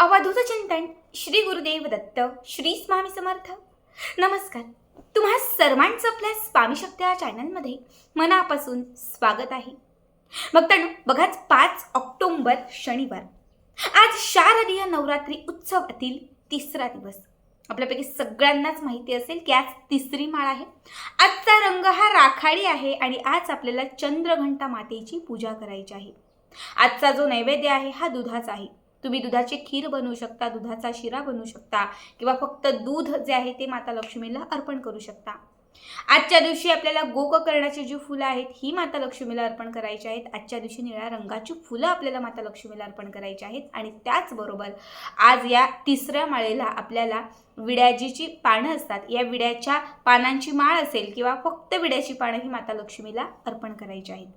अवधूत चिंतन श्री गुरुदेव दत्त श्री स्वामी समर्थ. नमस्कार. तुम्हा सर्वांचं आपल्या स्वामी शक्ती या चॅनलमध्ये मनापासून स्वागत आहे. भक्तांनो बघाच पाच ऑक्टोंबर शनिवार. आज शारदीय नवरात्री उत्सवातील तिसरा दिवस. आपल्यापैकी सगळ्यांनाच माहिती असेल की आज तिसरी माळ आहे. आजचा रंग हा राखाडी आहे आणि आज आपल्याला चंद्रघंटा मातेची पूजा करायची आहे. आजचा जो नैवेद्य आहे हा दुधाचा आहे. तुम्ही दुधाची खीर बनवू शकता दुधाचा शिरा बनवू शकता किंवा फक्त दूध जे आहे ते माता लक्ष्मीला अर्पण करू शकता. आजच्या दिवशी आपल्याला गोकर्णाची जी फुलं आहेत ही माता लक्ष्मीला अर्पण करायची आहेत. आजच्या दिवशी निळ्या रंगाची फुलं आपल्याला माता लक्ष्मीला अर्पण करायची आहेत. आणि त्याचबरोबर आज या तिसऱ्या माळेला आपल्याला विड्याजीची पानं असतात. या विड्याच्या पानांची माळ असेल किंवा फक्त विड्याची पानं ही माता लक्ष्मीला अर्पण करायची आहेत.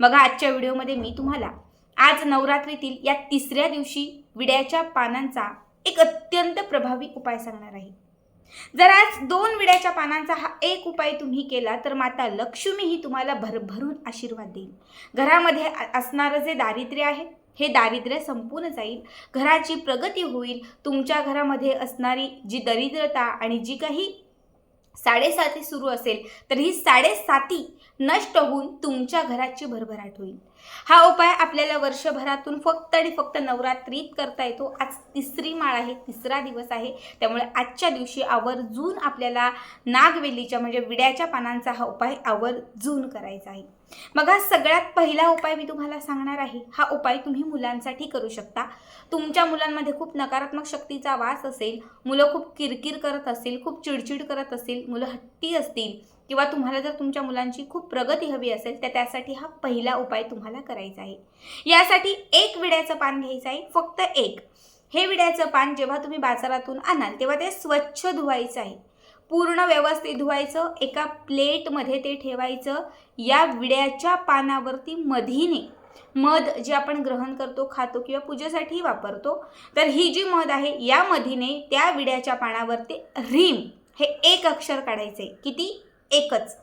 बघा आजच्या व्हिडिओमध्ये मी तुम्हाला आज नवरात्रीतील या तिसऱ्या दिवशी विड्याच्या पानांचा एक अत्यंत प्रभावी उपाय सांगणार आहे. जर आज दोन विड्याच्या पानांचा हा एक उपाय तुम्ही केला तर माता लक्ष्मी ही तुम्हाला भरभरून आशीर्वाद देईल. घरामध्ये असणारं जे दारिद्र्य आहे हे दारिद्र्य संपून जाईल. घराची प्रगती होईल. तुमच्या घरामध्ये असणारी जी दरिद्रता आणि जी काही साडेसाती सुरू असेल तर ही साडेसाती नष्ट होऊन तुमच्या घराची भरभराट होईल. हा उपाय आपल्याला वर्षभरातून फक्त आणि फक्त नवरात्रीत करता येतो. आज तिसरी माळ आहे तिसरा दिवस आहे. त्यामुळे आजच्या दिवशी आवर्जून आपल्याला नागवेलीच्या म्हणजे विड्याच्या पानांचा हा उपाय आवर्जून करायचा आहे. मग हा सगळ्यात पहिला उपाय मी तुम्हाला सांगणार आहे. हा उपाय तुम्ही मुलांसाठी करू शकता. तुमच्या मुलांमध्ये खूप नकारात्मक शक्तीचा वास असेल मुलं खूप किरकिर करत असेल खूप चिडचिड करत असेल मुलं हट्टी असतील किंवा तुम्हाला जर तुमच्या मुलांची खूप प्रगती हवी असेल तर त्यासाठी हा पहिला उपाय तुम्हाला करायचा आहे. यासाठी एक विड्याचं पान घ्यायचं आहे फक्त एक. हे विड्याचं पान जेव्हा तुम्ही बाजारातून आणाल तेव्हा ते स्वच्छ धुवायचं आहे. पूर्ण व्यवस्थित धुवायचं एका प्लेटमध्ये ते ठेवायचं या विड्याच्या पानावरती मधीने. मध जे आपण ग्रहण करतो खातो किंवा पूजेसाठी वापरतो तर ही जी मध आहे या मधीने त्या विड्याच्या पानावरती रिम हे एक अक्षर काढायचे किती? एकच.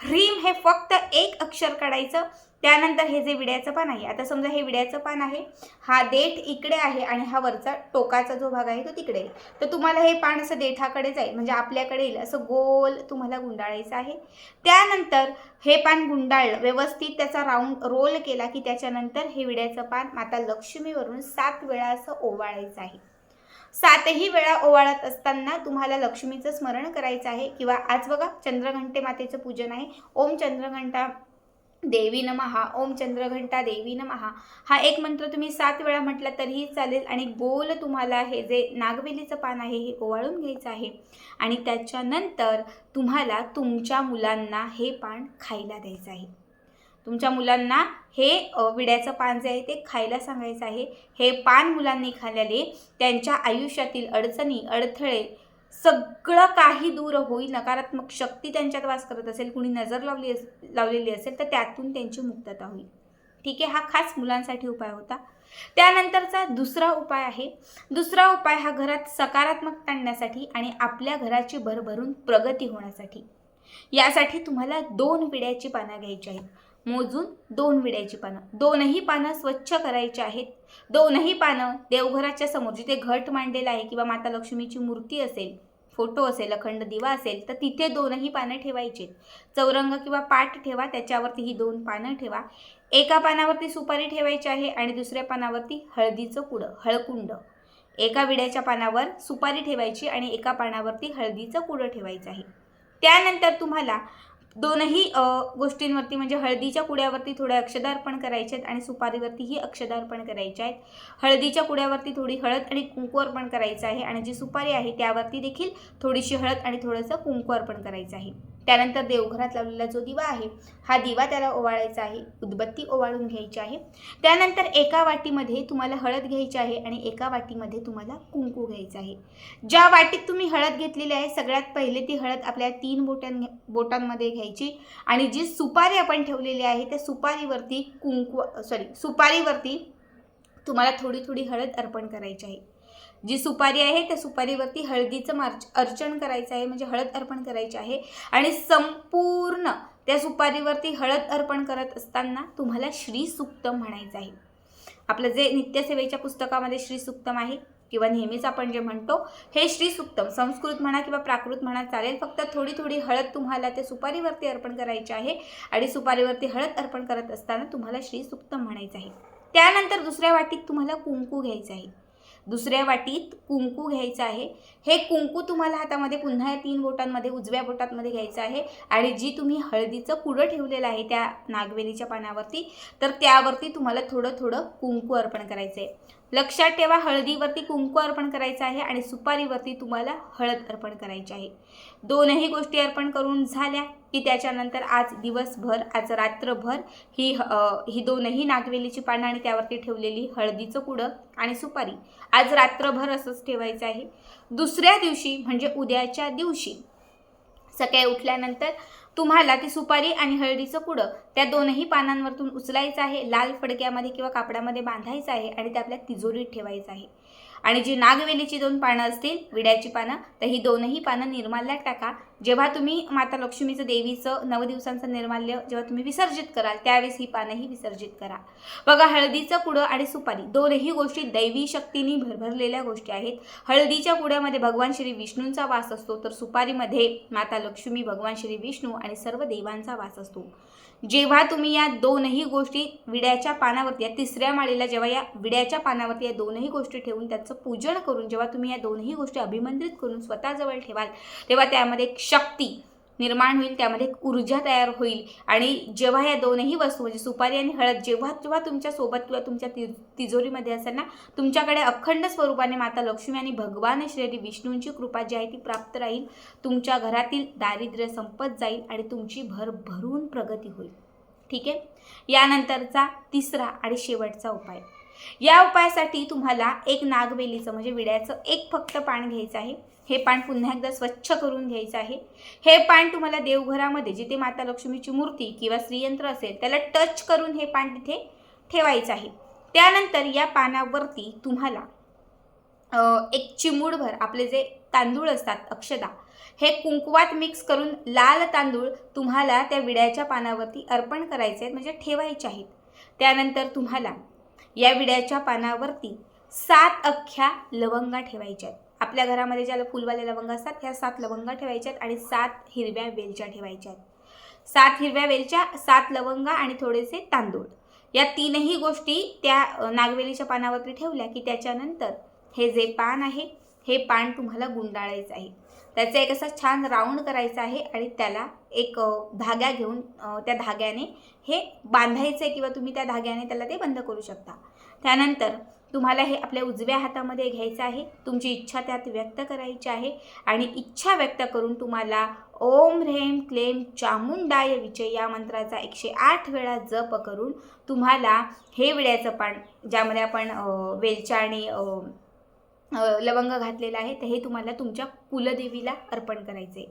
ह्रीम हे फक्त एक अक्षर काढायचं त्यानंतर हे जे विड्याचं पान आहे आता समजा हे विड्याचं पान आहे हा देठ इकडे आहे आणि हा वरचा टोकाचा जो भाग आहे तो तिकडे आहे. तर तुम्हाला हे पान असं देठाकडे जाईल म्हणजे आपल्याकडे येईल असं गोल तुम्हाला गुंडाळायचं आहे. त्यानंतर हे पान गुंडाळलं व्यवस्थित त्याचा राऊंड रोल केला की त्याच्यानंतर हे विड्याचं पान माता लक्ष्मीवरून सात वेळा असं ओवाळायचं आहे. सातही वेळा ओवाळत असताना तुम्हाला लक्ष्मीचं स्मरण करायचं आहे किंवा आज बघा चंद्रघंटे मातेचं पूजन आहे. ओम चंद्रघंटा देवी नमहा ओम चंद्रघंटा देवी नमहा हा एक मंत्र तुम्ही सात वेळा म्हटला तरीही चालेल आणि गोल तुम्हाला हे जे नागवेलीचं पान आहे हे ओवाळून घ्यायचं आहे. आणि त्याच्यानंतर तुम्हाला तुमच्या मुलांना हे पान खायला द्यायचं आहे. तुमच्या मुलांना हे विड्याचं पान जे आहे ते खायला सांगायचं आहे. हे पान मुलांनी खाल्ल्याने त्यांच्या आयुष्यातील अडचणी अडथळे सगळं काही दूर होईल. नकारात्मक शक्ती त्यांच्यात वास करत असेल कुणी नजर लावली अस लावलेली असेल तर त्यातून त्यांची मुक्तता होईल. ठीक आहे हा खास मुलांसाठी उपाय होता. त्यानंतरचा दुसरा उपाय आहे. दुसरा उपाय हा घरात सकारात्मक आणण्यासाठी आणि आपल्या घराची भरभरून प्रगती होण्यासाठी. यासाठी तुम्हाला दोन विड्याची पानं घ्यायची आहेत. मोजून दोन विड्याची पानं. दोनही पानं स्वच्छ करायची आहेत. दोनही पानं देवघराच्या समोर जिथे घट मांडलेला आहे किंवा माता लक्ष्मीची मूर्ती असेल फोटो असेल अखंड दिवा असेल तर तिथे दोनही पानं ठेवायची चौरंग किंवा पाट ठेवा त्याच्यावरती ही दोन पानं ठेवा. एका पानावरती सुपारी ठेवायची आहे आणि दुसऱ्या पानावरती हळदीचं कुडं हळकुंड. एका विड्याच्या पानावर सुपारी ठेवायची आणि एका पानावरती हळदीचं कुडं ठेवायचं आहे. त्यानंतर तुम्हाला दोनही गोष्टींवरती म्हणजे हळदीच्या कुड्यावरती थोडे अक्षदा अर्पण करायचे आहेत आणि सुपारीवरतीही अक्षदा अर्पण करायचे आहेत. हळदीच्या कुड्यावरती थोडी हळद आणि कुंकू अर्पण करायचं आहे आणि जी सुपारी आहे त्यावरती देखील थोडीशी हळद आणि थोडंसं कुंकू अर्पण करायचं आहे. त्यानंतर देवघरात लावलेला जो दिवा आहे हा दिवा त्याला ओवाळायचा आहे उदबत्ती ओवाळून घ्यायची आहे. त्यानंतर एका वाटीमध्ये तुम्हाला हळद घ्यायची आहे आणि एका वाटीमध्ये तुम्हाला कुंकू घ्यायचं आहे. ज्या वाटीत तुम्ही हळद घेतलेली आहे सगळ्यात पहिले ती हळद आपल्या तीन बोटां बोटांमध्ये घ्यायची आणि जी सुपारी आपण ठेवलेली आहे त्या सुपारीवरती कुंकू सॉरी सुपारीवरती तुम्हाला थोडी थोडी हळद अर्पण करायची आहे. जी सुपारी आहे त्या सुपारीवरती हळदीचं मार्च अर्चन करायचं आहे म्हणजे हळद अर्पण करायची आहे. आणि संपूर्ण त्या सुपारीवरती हळद अर्पण करत असताना तुम्हाला श्री सुक्तम म्हणायचं आहे. आपलं जे नित्यसेवेच्या पुस्तकामध्ये श्री सुक्तम आहे किंवा नेहमीच आपण जे म्हणतो हे श्री सुक्तम. संस्कृत म्हणा किंवा प्राकृत म्हणा चालेल. फक्त थोडी थोडी हळद तुम्हाला ते सुपारीवरती अर्पण करायची आहे. आणि सुपारीवरती हळद अर्पण करत असताना तुम्हाला श्री सुक्तम म्हणायचं आहे. त्यानंतर दुसऱ्या वाटीत तुम्हाला कुंकू घ्यायचं आहे. दुसऱ्या वाटीत कुंकू घ्यायचं आहे. हे कुंकू तुम्हाला हातामध्ये पुन्हा या तीन बोटांमध्ये उजव्या बोटांमध्ये घ्यायचं आहे आणि जी तुम्ही हळदीचं पुढं ठेवलेलं आहे त्या नागवेलीच्या पानावरती तर त्यावरती तुम्हाला थोडं थोडं कुंकू अर्पण करायचं आहे लक्षात ठेवा हळदीवरती कुंकू अर्पण करायचं आहे आणि सुपारीवरती तुम्हाला हळद अर्पण करायची आहे. दोनही गोष्टी अर्पण करून झाल्या की त्याच्यानंतर आज दिवसभर आज रात्रभर ही ही दोनही नागवेलीची पानं आणि त्यावरती ठेवलेली हळदीचं कुडं आणि सुपारी आज रात्रभर असंच ठेवायचं आहे. दुसऱ्या दिवशी म्हणजे उद्याच्या दिवशी सकाळी उठल्यानंतर तुम्हाला ती सुपारी आणि हळदीचं कुडं त्या दोनही पानांवरतून उचलायचं आहे लाल फडक्यामध्ये किंवा कापडामध्ये बांधायचं आहे आणि ते आपल्या तिजोरीत ठेवायचं आहे. आणि जी नागवेलीची दोन पानं असतील विड्याची पानं तर ही दोनही पानं निर्माल्यात टाका. जेव्हा तुम्ही माता लक्ष्मीचं देवीचं नऊ दिवसांचं निर्माल्य जेव्हा तुम्ही विसर्जित कराल त्यावेळेस ही पानंही विसर्जित करा. बघा हळदीचं कुडं आणि सुपारी दोनही गोष्टी दैवी शक्तीने भरभरलेल्या गोष्टी आहेत. हळदीच्या कुड्यामध्ये भगवान श्री विष्णूंचा वास असतो तर सुपारीमध्ये माता लक्ष्मी भगवान श्री विष्णू आणि सर्व देवांचा वास असतो. जेव्हा तुम्ही या दोनही गोष्टी विड्याच्या पानावरती या तिसऱ्या माळीला जेव्हा या विड्याच्या पानावरती या दोनही गोष्टी ठेवून त्याचं पूजन करून जेव्हा तुम्ही या दोनही गोष्टी अभिमंत्रित करून स्वतःजवळ ठेवाल तेव्हा त्यामध्ये शक्ती निर्माण होईल त्यामध्ये एक ऊर्जा तयार होईल. आणि जेव्हा या दोनही वस्तू म्हणजे सुपारी आणि हळद जेव्हा जेव्हा तुमच्यासोबत किंवा तुमच्या ति तिजोरीमध्ये असेल ना तुमच्याकडे अखंड स्वरूपाने माता लक्ष्मी आणि भगवान श्री विष्णूंची कृपा जी आहे ती प्राप्त राहील तुमच्या घरातील दारिद्र्य संपत जाईल आणि तुमची भर भरून प्रगती होईल. ठीक आहे? यानंतरचा तिसरा आणि शेवटचा उपाय. या उपायासाठी तुम्हाला एक नागवेलीचं म्हणजे विड्याचं एक फक्त पान घ्यायचं आहे. हे पान पुन्हा एकदा स्वच्छ करून घ्यायचं आहे. हे पान तुम्हाला देवघरामध्ये जिथे माता लक्ष्मीची मूर्ती किंवा श्रीयंत्र असेल त्याला टच करून हे पान तिथे ठेवायचं आहे. त्यानंतर या पानावरती तुम्हाला एक चिमूडभर आपले जे तांदूळ असतात अक्षदा हे कुंकवात मिक्स करून लाल तांदूळ तुम्हाला त्या विड्याच्या पानावरती अर्पण करायचे आहेत म्हणजे ठेवायचे आहेत. त्यानंतर तुम्हाला या विड्याच्या पानावरती सात अख्ख्या लवंगा ठेवायच्या आहेत. आपल्या घरामध्ये ज्याला फुलवाले लवंग असतात ह्या सात लवंगा ठेवायच्या आहेत आणि सात हिरव्या वेलच्या ठेवायच्या आहेत सात हिरव्या वेलच्या सात लवंगा आणि थोडेसे तांदूळ. या तीनही गोष्टी त्या नागवेलीच्या पानावरती ठेवल्या की त्याच्यानंतर हे जे पान आहे हे पान तुम्हाला गुंडाळायचं आहे. त्याचा एक असा छान राऊंड करायचा आहे आणि त्याला एक धाग्या घेऊन त्या धाग्याने हे बांधायचं आहे किंवा तुम्ही त्या धाग्याने त्याला ते बंद करू शकता. त्यानंतर तुम्हाला हे आपल्या उजव्या हातामध्ये घ्यायचं आहे. तुमची इच्छा त्यात व्यक्त करायची आहे. आणि इच्छा व्यक्त करून तुम्हाला ओम ह्रेम क्लेम चामुंडाय विजय या मंत्राचा एकशे आठ वेळा जप करून तुम्हाला हे विड्याचं पान ज्यामध्ये आपण वेलच्या आणि लवंग घातलेलं आहे तर हे तुम्हाला तुमच्या कुलदेवीला अर्पण करायचं आहे.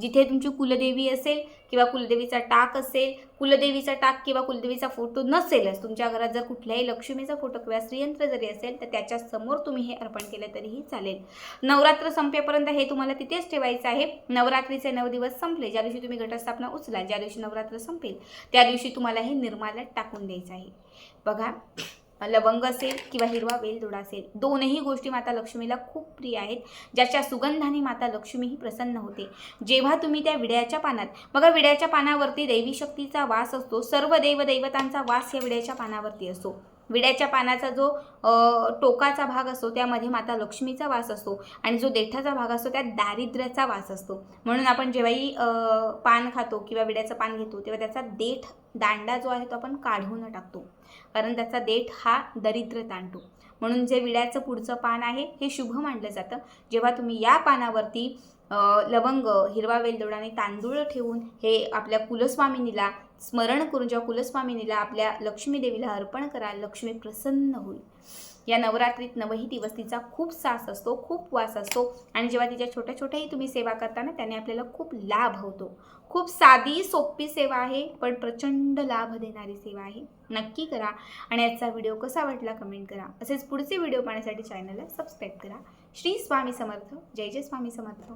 जिथे तुमची कुलदेवी असेल किंवा कुलदेवीचा टाक असेल कुलदेवीचा टाक किंवा कुलदेवीचा फोटो नसेलच तुमच्या घरात जर कुठल्याही लक्ष्मीचा फोटो किंवा श्रीयंत्र जरी असेल तर त्याच्यासमोर तुम्ही हे अर्पण केलं तरीही चालेल. नवरात्र संपेपर्यंत हे तुम्हाला तिथेच ठेवायचं आहे. नवरात्रीचे नऊ दिवस संपले ज्या दिवशी तुम्ही घटस्थापना उचलाल ज्या दिवशी नवरात्र संपेल त्या दिवशी तुम्हाला हे निर्माल्यात टाकून द्यायचं आहे. बघा लवंग असेल किंवा हिरवा वेलदोडा असेल दोनही गोष्टी माता लक्ष्मीला खूप प्रिय आहेत. ज्याच्या सुगंधाने माता लक्ष्मी ही प्रसन्न होते. जेव्हा तुम्ही त्या विड्याच्या पानात बघा विड्याच्या पानावरती दैवी शक्तीचा वास असतो सर्व देवदैवतांचा वास या विड्याच्या पानावरती असतो. विड्याच्या पानाचा जो टोकाचा भाग असतो त्यामध्ये माता लक्ष्मीचा वास असतो आणि जो देठाचा भाग असतो त्यात दारिद्र्याचा वास असतो. म्हणून आपण जेव्हाही पान खातो किंवा विड्याचं पान घेतो तेव्हा त्याचा देठ दांडा जो आहे तो आपण काढून टाकतो. कारण त्याचा देठ हा दरिद्र तांडू. म्हणून जे विड्याचं पुढचं पान आहे हे शुभ मानलं जातं. जेव्हा तुम्ही या पानावरती लवंग हिरवा वेलदोडा आणि तांदूळ ठेवून हे आपल्या कुलस्वामिनीला स्मरण करून जेव्हा कुलस्वामिनीला आपल्या लक्ष्मी देवीला अर्पण कराल लक्ष्मी प्रसन्न होईल. या नवरात्रीत नवही दिवस तिचा खूप सास असतो खूप वास असतो आणि जेव्हा तिच्या छोट्या छोट्याही तुम्ही सेवा करताना त्याने आपल्याला खूप लाभ होतो. खूप साधी सोपी सेवा आहे पण प्रचंड लाभ देणारी सेवा आहे. नक्की करा आणि याचा व्हिडिओ कसा वाटला कमेंट करा. असेच पुढचे व्हिडिओ पाहण्यासाठी चॅनलला सबस्क्राईब करा. श्री स्वामी समर्थ. जय जय स्वामी समर्थ.